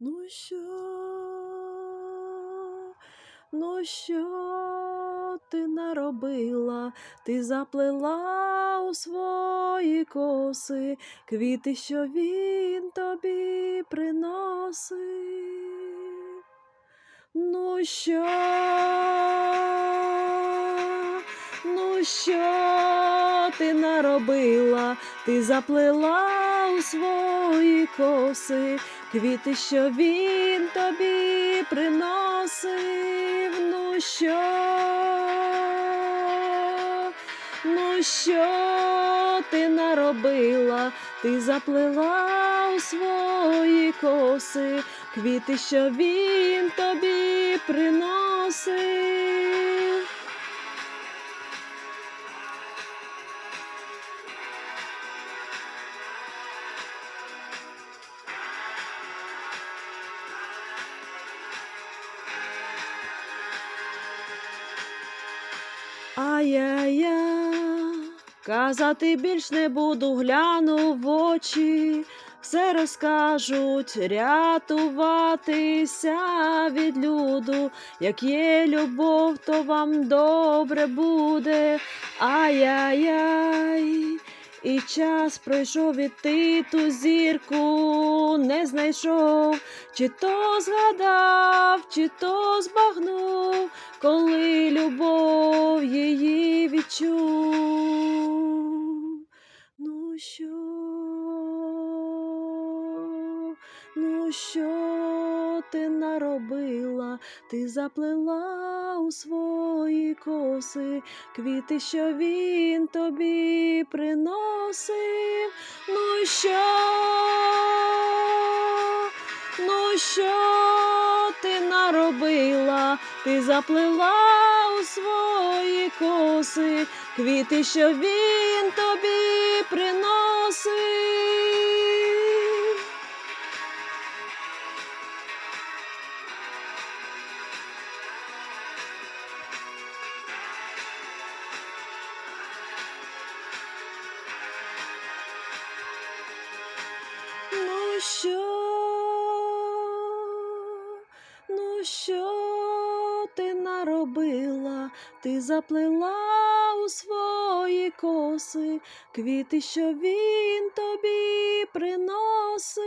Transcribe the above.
Ну що, ну що ти наробила? Ти заплела у свої коси квіти, що він тобі приносив. Ну що, ну що ти наробила? Ти заплела у свої коси квіти, що він тобі приносив. Ну що, ну що ти наробила? Ти заплела у свої коси квіти, що він тобі Ай-яй-я, казати більш не буду, гляну в очі, все розкажуть, рятуватися від люду. Як є любов, то вам добре буде. Ай-яй-яй, і час пройшов, і ти ту зірку не знайшов, чи то згадав, чи то збагнув, коли любов що ти наробила? Ти заплела у свої коси квіти, що він тобі приносив. Ну що, ну що ти наробила? Ти заплела у свої коси квіти, що він тобі приносив. Наробила? Ти заплела у свої коси квіти, що він тобі приносив.